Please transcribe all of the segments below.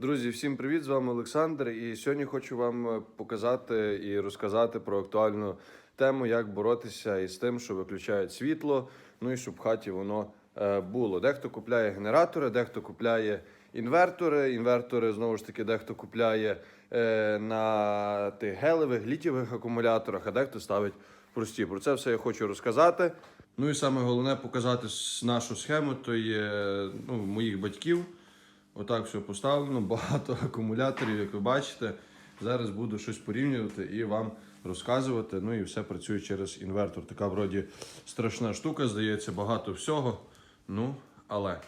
Друзі, всім привіт! З вами Олександр. І сьогодні хочу вам е, показати і розказати про актуальну тему, як боротися із тим, що виключають світло, ну і щоб в хаті воно е, було. Дехто купляє генератори, дехто купляє інвертори. Інвертори знову ж таки дехто купляє е, на тих гелевих, літівих акумуляторах, а дехто ставить прості. Про це все я хочу розказати. Ну і саме головне показати нашу схему, то є ну, моїх батьків. Отак все поставлено, багато акумуляторів, як ви бачите. Зараз буду щось порівнювати і вам розказувати. Ну і все працює через інвертор. Така вроді страшна штука, здається, багато всього. Ну, але.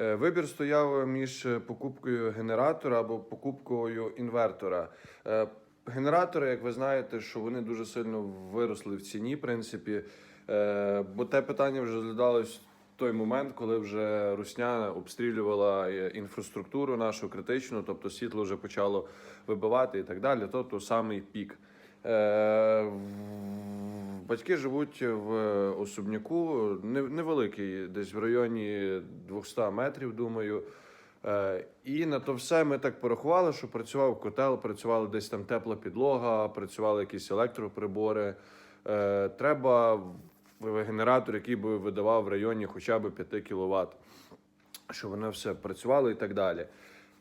Е, Вибір стояв між покупкою генератора або покупкою інвертора. Е, Генератори, як ви знаєте, що вони дуже сильно виросли в ціні, в принципі. Е, Бо те питання вже розглядалось той момент, коли вже Русня обстрілювала е, інфраструктуру нашу критичну, тобто світло вже почало вибивати і так далі. Тобто самий пік. Е, Батьки живуть в особняку невеликий, десь в районі 200 метрів, думаю. Е, І на то все ми так порахували, що працював котел, працювала десь там тепла підлога, працювали якісь електроприбори. Треба генератор, який би видавав в районі хоча б 5 кВт, щоб воно все працювало і так далі.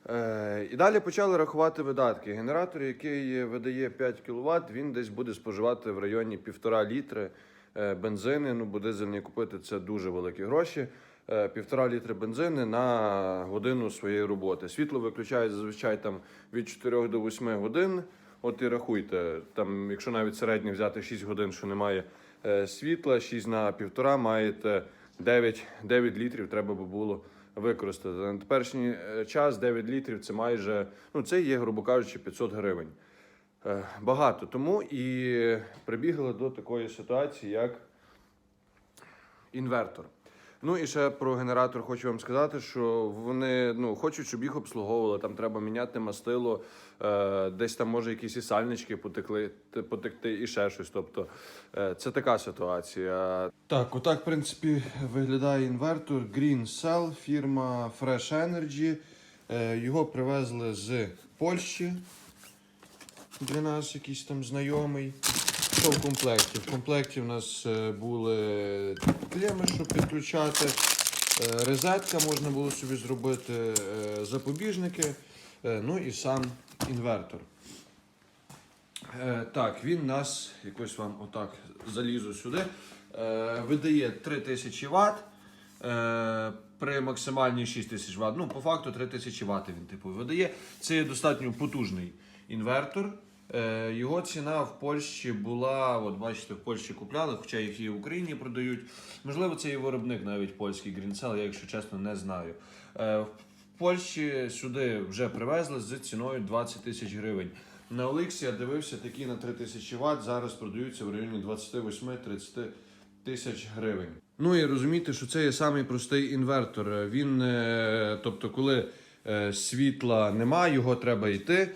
Е, І далі почали рахувати видатки. Генератор, який видає 5 кВт, він десь буде споживати в районі 1,5 літри е, бензини. Ну, бо дизельний купити це дуже великі гроші. Е, Півтора літри бензини на годину своєї роботи. Світло виключають зазвичай там від 4 до 8 годин. От і рахуйте, там, якщо навіть середньо взяти 6 годин, що немає світла, 6 на півтора, маєте 9, 9 літрів треба би було використати. На теперішній е, час 9 літрів це майже, ну це є, грубо кажучи, 500 гривень. Е, Багато. Тому і прибігли до такої ситуації, як інвертор. Ну і ще про генератор хочу вам сказати, що вони ну, хочуть, щоб їх обслуговували. Там треба міняти мастило, е, десь там може якісь і сальнички потекли, потекти, і ще щось. Тобто е, це така ситуація. Так, отак, в принципі, виглядає інвертор Green Cell, фірма Fresh Energy. Е, його привезли з Польщі для нас якийсь там знайомий. Що в комплекті? В комплекті в нас е, були клеми, щоб підключати. е, Резетка можна було собі зробити, е, запобіжники, е, ну і сам інвертор. Так, він нас, якось вам отак залізу сюди, видає 3000 Вт. При максимальній 6000 Вт. Ну, по факту 3000 Вт він типу видає. Це є достатньо потужний інвертор. Е, його ціна в Польщі була, от бачите, в Польщі купляли, хоча їх і в Україні продають. Можливо, це і виробник навіть польський Greencell, я, якщо чесно, не знаю. Е, в Польщі сюди вже привезли з ціною 20 тисяч гривень. На Олексі я дивився, такі на 3000 Вт зараз продаються в районі 28-30 тисяч гривень. Ну і розумієте, що це є самий простий інвертор. Він, е, тобто, коли світла немає, його треба йти,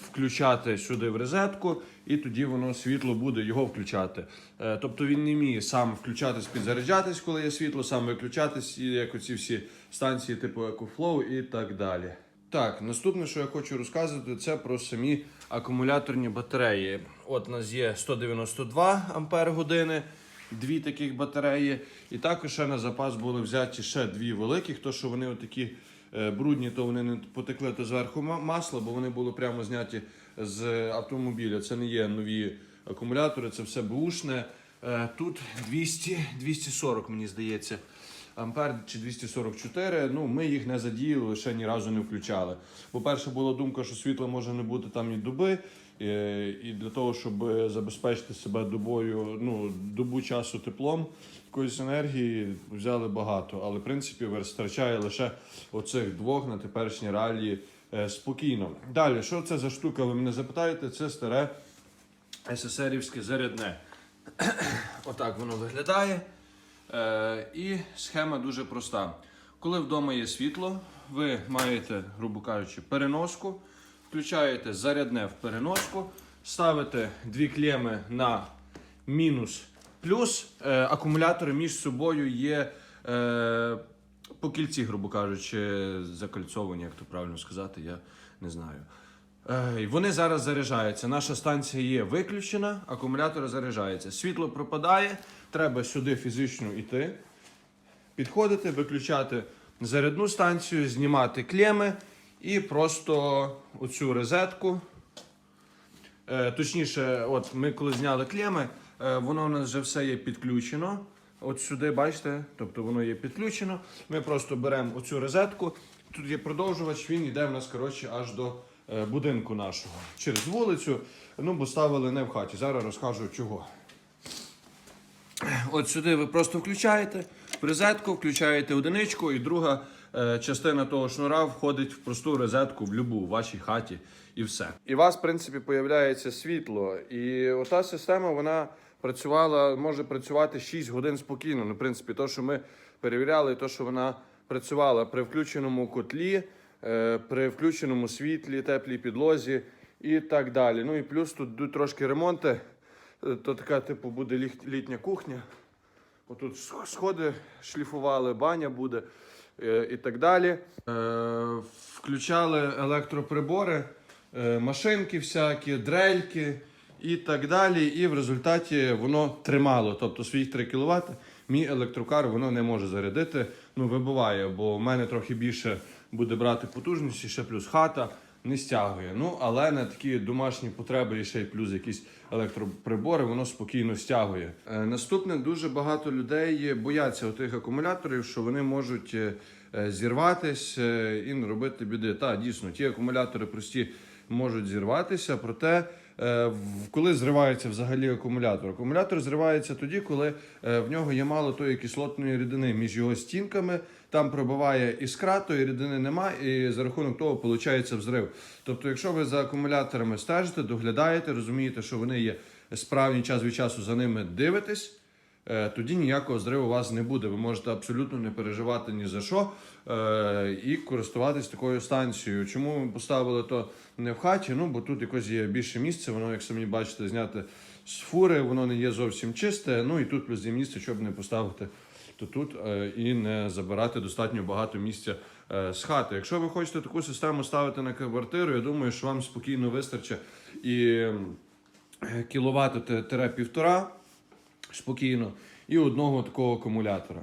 включати сюди в розетку, і тоді воно світло буде його включати. Е, Тобто він не вміє сам включатись, підзаряджатись, коли є світло, сам виключатись, як оці всі станції типу EcoFlow і так далі. Так, наступне, що я хочу розказувати, це про самі акумуляторні батареї. От у нас є 192 ампер години, дві таких батареї. І також ще на запас були взяті ще дві великих, то що вони отакі е, брудні, то вони не потекли то зверху ма- масла, бо вони були прямо зняті з автомобіля. Це не є нові акумулятори, це все бушне. Е, Тут 200, 240, мені здається. Ампер чи 244, ну ми їх не задіяли, ще ні разу не включали. По-перше, була думка, що світла може не бути там і доби, е, і для того, щоб забезпечити себе добою, ну, добу часу теплом, якоїсь енергії взяли багато. Але в принципі вистачає лише оцих двох на теперішній реалії е, спокійно. Далі, що це за штука? Ви мене запитаєте, це старе СССРівське зарядне. Отак воно виглядає. Е, і схема дуже проста. Коли вдома є світло, ви маєте, грубо кажучи, переноску, включаєте зарядне в переноску, ставите дві клеми на мінус плюс. Е, акумулятори між собою є е, по кільці, грубо кажучи, закольцовані, як то правильно сказати, я не знаю. Е, Вони зараз заряджаються. Наша станція є виключена, акумулятор заряджається. Світло пропадає, треба сюди фізично йти, підходити, виключати зарядну станцію, знімати клеми і просто оцю розетку. Е, точніше, от ми коли зняли клеми, воно у нас вже все є підключено. От сюди, бачите, тобто воно є підключено. Ми просто беремо оцю розетку. Тут є продовжувач, він йде в нас коротше аж до е, будинку нашого через вулицю. Ну, бо ставили не в хаті. Зараз розкажу чого. От сюди ви просто включаєте розетку, включаєте одиничку, і друга е, частина того шнура входить в просту розетку в любу в вашій хаті і все. І у вас, в принципі, появляється світло. І ота система вона працювала, може працювати 6 годин спокійно. Ну, в принципі, то, що ми перевіряли, то, що вона працювала при включеному котлі, е, при включеному світлі, теплій підлозі і так далі. Ну і плюс тут йдуть трошки ремонти. Е, То така, типу, буде літня кухня. Отут сходи шліфували, баня буде е, і так далі. Включали електроприбори, машинки всякі, дрельки і так далі. І в результаті воно тримало. Тобто свої 3 кВт мій електрокар воно не може зарядити. Ну, вибуває, бо в мене трохи більше буде брати потужності, ще плюс хата не стягує. Ну, але на такі домашні потреби і ще й плюс якісь електроприбори, воно спокійно стягує. Е, наступне дуже багато людей бояться тих акумуляторів, що вони можуть е, е, зірватись е, і не робити біди. Та дійсно, ті акумулятори прості можуть зірватися, проте. Е, Коли зривається взагалі акумулятор? Акумулятор зривається тоді, коли е, в нього є мало тої кислотної рідини між його стінками, там пробиває іскра, тої рідини немає, і за рахунок того виходить взрив. Тобто, якщо ви за акумуляторами стежите, доглядаєте, розумієте, що вони є справні час від часу за ними дивитесь. Е, Тоді ніякого зриву у вас не буде. Ви можете абсолютно не переживати ні за що е, і користуватись такою станцією. Чому поставили то не в хаті? Ну бо тут якось є більше місця. Воно, як самі бачите, зняте з фури, воно не є зовсім чисте. Ну і тут плюс є місце, щоб не поставити то тут е, і не забирати достатньо багато місця з хати. Якщо ви хочете таку систему ставити на квартиру, я думаю, що вам спокійно вистачить і кіловат тире півтора спокійно, і одного такого акумулятора.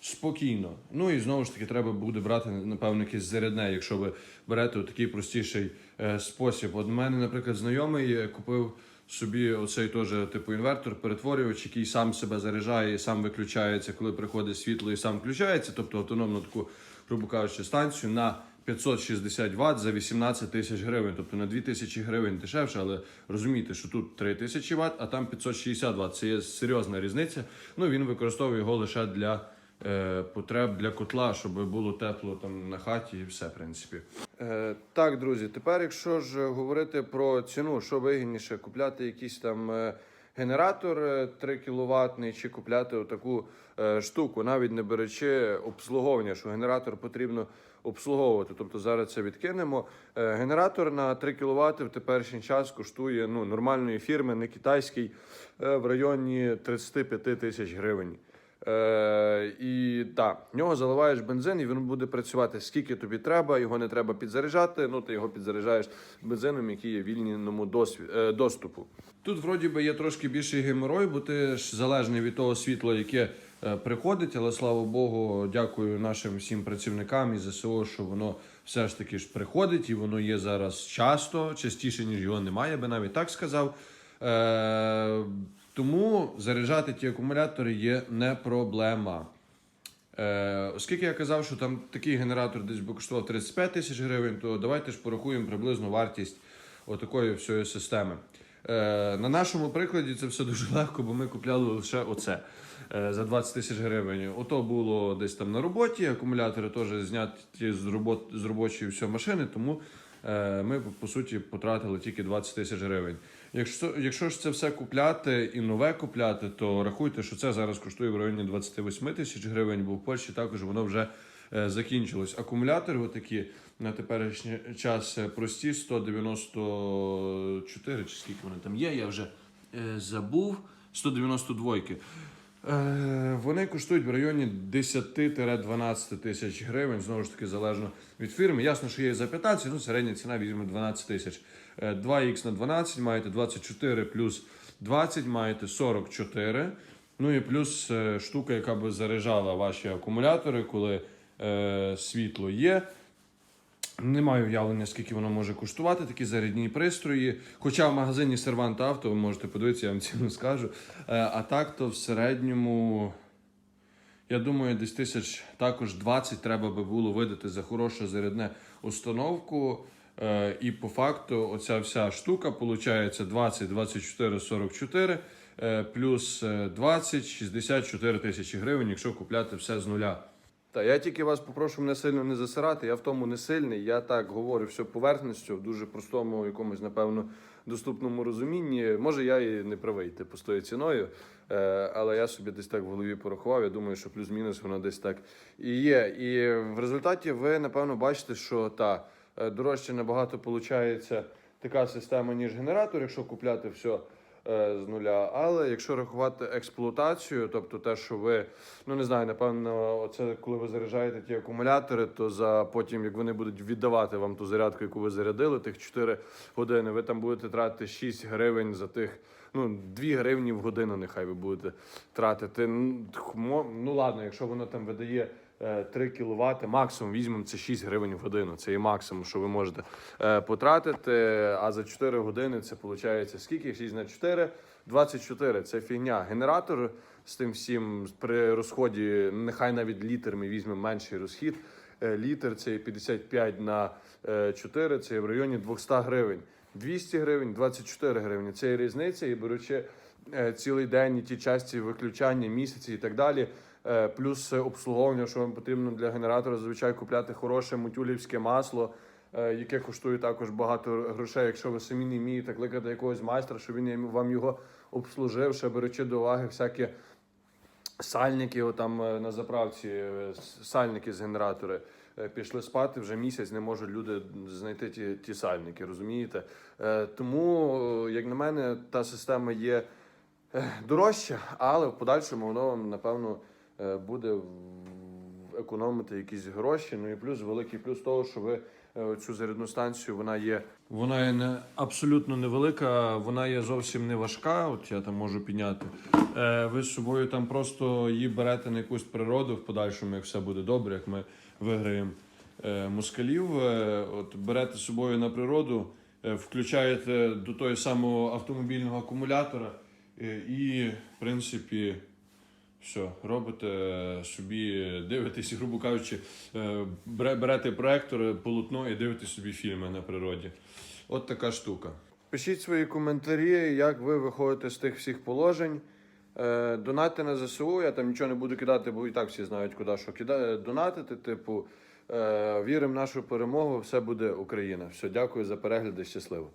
Спокійно. Ну і знову ж таки, треба буде брати, напевно, якесь зарядне, якщо ви берете такий простіший е, спосіб. От мене, наприклад, знайомий е, купив собі оцей теж типу інвертор, перетворювач, який сам себе заряджає і сам виключається, коли приходить світло і сам включається, тобто автономну таку, грубо кажучи, станцію на 560 Вт за 18 тисяч гривень, тобто на 2 тисячі гривень дешевше, але розумієте, що тут 3 тисячі Вт, а там 560 Вт. Це є серйозна різниця. Ну він використовує його лише для е, потреб для котла, щоб було тепло там на хаті і все, в принципі. Е, так, друзі, тепер, якщо ж говорити про ціну, що вигідніше, купляти якийсь там. е, Генератор е, 3 кВт чи купляти отаку е, штуку, навіть не беручи обслуговування, що генератор потрібно обслуговувати. Тобто зараз це відкинемо. Е, Генератор на 3 кВт в теперішній час коштує ну, нормальної фірми, не китайський, е, в районі 35 тисяч гривень. Е, і так, в нього заливаєш бензин, і він буде працювати скільки тобі треба. Його не треба підзаряджати. Ну ти його підзаряджаєш бензином, який є вільному досві- е, доступу. Тут, вроді би, є трошки більший геморой, бо ти ж залежний від того світла, яке приходить. Але слава Богу, дякую нашим всім працівникам і ЗСО, що воно все ж таки ж приходить, і воно є зараз часто, частіше ніж його немає, я би навіть так сказав. Е, тому заряджати ті акумулятори є не проблема. Е, оскільки я казав, що там такий генератор десь би коштував 35 тисяч гривень, то давайте ж порахуємо приблизну вартість отакої всієї системи. Е, на нашому прикладі це все дуже легко, бо ми купляли лише оце е, за 20 тисяч гривень. Ото було десь там на роботі, акумулятори теж зняті з, робот, з робочої всієї машини, тому е, ми по суті потратили тільки 20 тисяч гривень. Якщо, якщо ж це все купляти і нове купляти, то рахуйте, що це зараз коштує в районі 28 тисяч гривень, бо в Польщі також воно вже закінчилось. Акумулятори отакі на теперішній час е, прості 194, чи скільки вони там є, я вже е, забув. 192. Е, Вони коштують в районі 10-12 тисяч гривень. Знову ж таки, залежно від фірми. Ясно, що є за 15, ну середня ціна візьме 12 тисяч. Е, 2х на 12 маєте 24 плюс 20, маєте 44. Ну і плюс е, штука, яка би заряджала ваші акумулятори, коли е, світло є. Не маю уявлення, скільки воно може коштувати, такі зарядні пристрої. Хоча в магазині Сервант Авто ви можете подивитися, я вам ціну скажу. Е, А так, то в середньому, я думаю, десь тисяч також 20 треба би було видати за хорошу зарядне установку. Е, І по факту оця вся штука виходить 20, 24, 44, е, плюс е, 20, 64 тисячі гривень, якщо купляти все з нуля. Та я тільки вас попрошу мене сильно не засирати. Я в тому не сильний. Я так говорю все поверхністю, в дуже простому, якомусь, напевно, доступному розумінні. Може, я і не правий, типу, з ціною. Е, але я собі десь так в голові порахував. Я думаю, що плюс-мінус воно десь так і є. І в результаті ви, напевно, бачите, що та е, дорожче набагато виходить така система, ніж генератор, якщо купляти все з нуля. Але якщо рахувати експлуатацію, тобто те, що ви, ну не знаю, напевно, оце коли ви заряджаєте ті акумулятори, то за потім, як вони будуть віддавати вам ту зарядку, яку ви зарядили, тих 4 години, ви там будете тратити 6 гривень за тих. Ну, 2 гривні в годину, нехай ви будете тратити. Ну, ладно, якщо воно там видає е, 3 кВт, максимум візьмемо це 6 гривень в годину. Це і максимум, що ви можете е, потратити. А за 4 години це виходить скільки? 6 на 4? 24. Це фігня. Генератор з тим всім при розході, нехай навіть літр ми візьмемо менший розхід. Е, Літр це 55 на е, 4, це в районі 200 гривень. 200 гривень, 24 гривні. Це і різниця, і беручи е, цілий день і ті часті виключання, місяці і так далі. Е, Плюс обслуговування, що вам потрібно для генератора, зазвичай купляти хороше мутюлівське масло, е, яке коштує також багато грошей. Якщо ви самі не вмієте кликати якогось майстра, щоб він вам його обслужив, ще беручи до уваги всякі сальники отам е, на заправці, сальники з генератори. Пішли спати вже місяць, не можуть люди знайти ті, ті сальники, розумієте? Тому, як на мене, та система є дорожча, але в подальшому воно вам, напевно, буде в- економити якісь гроші. Ну і плюс великий плюс того, що ви е, цю зарядну станцію вона є. Вона є не абсолютно невелика, вона є зовсім не важка. От я там можу підняти. Е, ви з собою там просто її берете на якусь природу в подальшому, як все буде добре, як ми виграємо е, москалів. Е, от берете з собою на природу, е, включаєте до того самого автомобільного акумулятора е, і, в принципі. Все, робите е, собі, дивитесь, грубо кажучи, е, бере- берете проектор, полотно і дивитесь собі фільми на природі. От така штука. Пишіть свої коментарі, як ви виходите з тих всіх положень. Е, Донатьте на ЗСУ, я там нічого не буду кидати, бо і так всі знають, куди що кидати. Донатити, типу, е, віримо в нашу перемогу, все буде Україна. Все, дякую за перегляди, щасливо.